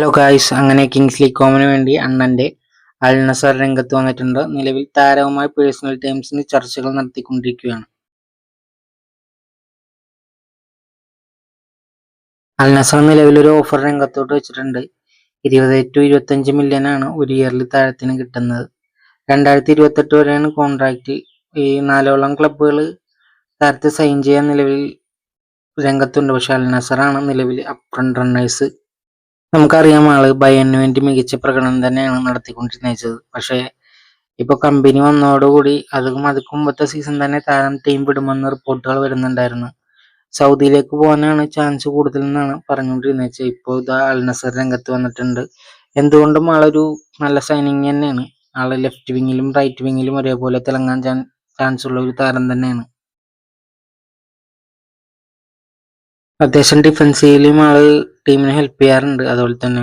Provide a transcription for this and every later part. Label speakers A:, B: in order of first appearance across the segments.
A: Hello guys അങ്ങനെ Kings league കോമിന് വേണ്ടി അണ്ണന്റെ അൽ നസർ രംഗത്ത് വന്നിട്ടുണ്ട്. നിലവിൽ താരവുമായി പേഴ്സണൽ ടൈംസിന് ചർച്ചകൾ നടത്തിക്കൊണ്ടിരിക്കുകയാണ്. അൽനസർ നിലവിൽ ഒരു ഓഫർ രംഗത്തോട്ട് വെച്ചിട്ടുണ്ട്. ഇരുപത് ടു ഇരുപത്തഞ്ച് ആണ് ഒരു ഇയറിൽ താരത്തിന് കിട്ടുന്നത്. രണ്ടായിരത്തി ഇരുപത്തെട്ട് വരെയാണ് കോൺട്രാക്റ്റ് ഈ നാലോളം ക്ലബ്ബുകൾ താരത്തെ സൈൻ ചെയ്യാൻ നിലവിൽ രംഗത്തുണ്ട്. പക്ഷെ അൽ നസറാണ് നിലവിൽ അപ്രണ്ട് റണ്ണേഴ്സ് നമുക്കറിയാം ആൾ ബയനു വേണ്ടി മികച്ച പ്രകടനം തന്നെയാണ് നടത്തിക്കൊണ്ടിരുന്നത്. പക്ഷേ ഇപ്പൊ കമ്പനി വന്നതോടുകൂടി അതും അതുക്കും മുമ്പത്തെ സീസൺ തന്നെ താരം ടീം വിടുമെന്ന് റിപ്പോർട്ടുകൾ വരുന്നുണ്ടായിരുന്നു. സൗദിയിലേക്ക് പോകാനാണ് ചാൻസ് കൂടുതൽ എന്നാണ് പറഞ്ഞുകൊണ്ടിരുന്നത് ഇപ്പോൾ ഇതാ അൽനസർ രംഗത്ത് വന്നിട്ടുണ്ട്. എന്തുകൊണ്ടും ആളൊരു നല്ല സൈനിങ് തന്നെയാണ്. ആൾ ലെഫ്റ്റ് വിങ്ങിലും റൈറ്റ് വിങ്ങിലും ഒരേപോലെ തിളങ്ങാൻ ചാൻസ് ഉള്ള ഒരു താരം തന്നെയാണ്. അത്യാവശ്യം ഡിഫൻസീവിലും ആൾ ടീമിനെ ഹെൽപ്പ് ചെയ്യാറുണ്ട്. അതുപോലെ തന്നെ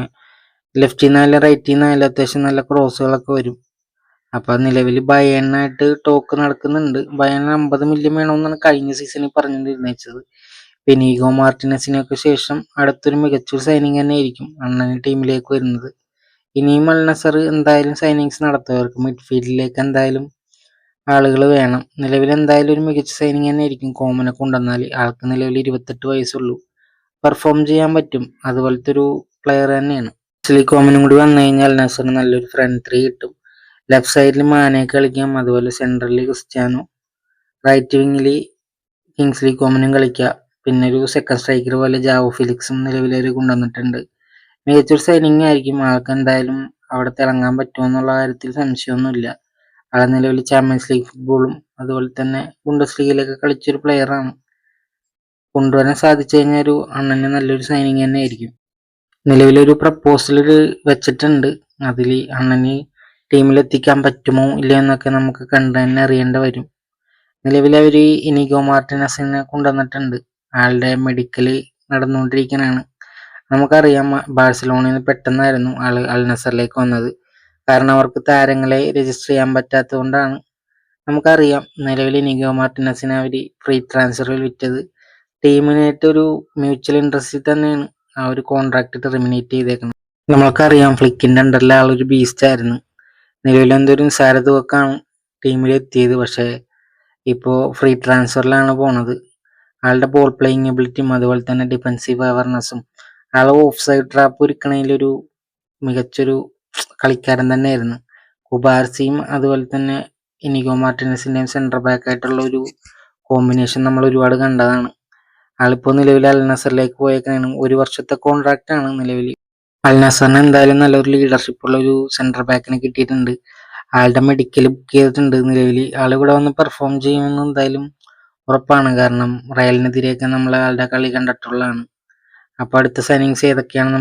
A: ലെഫ്റ്റിൽ നിന്നായാലും റൈറ്റിൽ നിന്നായാലും അത്യാവശ്യം നല്ല ക്രോസുകളൊക്കെ വരും. അപ്പൊ നിലവിൽ ബയണ്ണായിട്ട് ടോക്ക് നടക്കുന്നുണ്ട്. ബയൺ അമ്പത് മില്യൺ വേണമെന്നാണ് കഴിഞ്ഞ സീസണിൽ പറഞ്ഞുകൊണ്ടിരുന്നത് പെനീഗോ മാർട്ടിനസിനൊക്കെ ശേഷം അടുത്തൊരു മികച്ചൊരു സൈനിങ് തന്നെ ആയിരിക്കും അണ്ണന് ടീമിലേക്ക് വരുന്നത്. ഇനിയും അൽ നസർ എന്തായാലും സൈനിങ്സ് നടത്തും. മിഡ്ഫീൽഡിലേക്ക് എന്തായാലും ആളുകൾ വേണം. നിലവിൽ എന്തായാലും ഒരു മികച്ച സൈനിങ് തന്നെ ആയിരിക്കും കോമനെ കൊണ്ടുവന്നാൽ ആൾക്ക് നിലവിൽ ഇരുപത്തെട്ട് വയസ്സുള്ളൂ. പെർഫോം ചെയ്യാൻ പറ്റും. അതുപോലത്തെ ഒരു പ്ലെയർ തന്നെയാണ്. ആക്ച്വലി കോമനും കൂടി വന്നു കഴിഞ്ഞാൽ നസറിന് നല്ലൊരു ഫ്രണ്ട് ത്രീ കിട്ടും. ലെഫ്റ്റ് സൈഡിൽ മാനെ കളിക്കാം. അതുപോലെ സെൻട്രലിൽ ക്രിസ്ത്യാനോ. റൈറ്റ് വിങ്ങിൽ കിങ്സ്ലി കോമനും കളിക്കാം. പിന്നെ ഒരു സെക്കൻഡ് സ്ട്രൈക്കർ പോലെ ജാവോ ഫിലിക്സും നിലവിലൊരു കൊണ്ടുവന്നിട്ടുണ്ട്. മികച്ചൊരു സൈനിങ് ആയിരിക്കും. ആൾക്ക് എന്തായാലും അവിടെ തിളങ്ങാൻ പറ്റുമെന്നുള്ള കാര്യത്തിൽ സംശയമൊന്നുമില്ല. ആളെ നിലവിൽ ചാമ്പ്യൻസ് ലീഗ് ഫുട്ബോളും അതുപോലെ തന്നെ ബുണ്ടസ് ലീഗിലൊക്കെ കളിച്ചൊരു പ്ലെയറാണ് കൊണ്ടുവരാൻ സാധിച്ചു കഴിഞ്ഞാൽ ഒരു അണ്ണന് നല്ലൊരു സൈനിങ് തന്നെ ആയിരിക്കും. നിലവിലൊരു പ്രപ്പോസൽ വെച്ചിട്ടുണ്ട്. അതിൽ അണ്ണന് ടീമിലെത്തിക്കാൻ പറ്റുമോ ഇല്ലയോ എന്നൊക്കെ നമുക്ക് കണ്ടു തന്നെ അറിയേണ്ടി വരും. നിലവിൽ അവർ ഇനിഗോ മാർട്ടിനസിനെ കൊണ്ടുവന്നിട്ടുണ്ട്. ആളുടെ മെഡിക്കൽ നടന്നുകൊണ്ടിരിക്കുന്നതാണ് നമുക്കറിയാം ബാഴ്സലോണയിൽ നിന്ന് പെട്ടെന്നായിരുന്നു ആൾ അൽ നസറിലേക്ക് വന്നത്. കാരണം അവർക്ക് താരങ്ങളെ രജിസ്റ്റർ ചെയ്യാൻ പറ്റാത്തത് കൊണ്ടാണ് നമുക്കറിയാം നിലവിൽ നിഗോ മാർട്ടിനസിനെ അവർ ഫ്രീ ട്രാൻസ്ഫറിൽ വിറ്റത്. ടീമിനായിട്ട് ഒരു മ്യൂച്വൽ ഇൻട്രസ്റ്റിൽ തന്നെയാണ് ആ ഒരു കോൺട്രാക്ട് ടെർമിനേറ്റ് ചെയ്തേക്കുന്നത് നമ്മൾക്കറിയാം ഫ്ലിക്കിന്റെ അണ്ടറിലെ ആളൊരു ബീസ്റ്റായിരുന്നു നിലവിൽ എന്തൊരു ടീമിലെത്തിയത് ടീമിൽ എത്തിയത്. പക്ഷേ ഇപ്പോൾ ഫ്രീ ട്രാൻസ്ഫറിലാണ് പോണത്. ആളുടെ ബോൾ പ്ലേയിങ് എബിലിറ്റിയും അതുപോലെ തന്നെ ഡിഫൻസീവ് അവയർനെസ്സും ആൾ ഓഫ് സൈഡ് ട്രാപ്പ് ഒരുക്കണതിലൊരു മികച്ചൊരു കളിക്കാരൻ തന്നെയായിരുന്നു. കുബാർസിയും അതുപോലെ തന്നെ ഇനിഗോ മാർട്ടിനസിന്റെയും സെന്റർ ബാക്ക് ആയിട്ടുള്ള ഒരു കോമ്പിനേഷൻ നമ്മൾ ഒരുപാട് കണ്ടതാണ്. ആളിപ്പോൾ നിലവിൽ അൽ നസറിലേക്ക് പോയേക്കാണ് ഒരു വർഷത്തെ കോൺട്രാക്റ്റ് ആണ് നിലവിൽ. അൽ നസറിന് എന്തായാലും നല്ലൊരു ലീഡർഷിപ്പ് ഉള്ള ഒരു സെന്റർ ബാക്കിനെ കിട്ടിയിട്ടുണ്ട്. ആളുടെ മെഡിക്കൽ ബുക്ക് ചെയ്തിട്ടുണ്ട് നിലവിൽ. ആളിവിടെ വന്ന് പെർഫോം ചെയ്യുമെന്ന് എന്തായാലും ഉറപ്പാണ്. കാരണം റയലിനെതിരെയൊക്കെ നമ്മൾ ആളുടെ കളി കണ്ടിട്ടുള്ളതാണ്. അപ്പോൾ അടുത്ത സൈനിങ്സ് ഏതൊക്കെയാണ്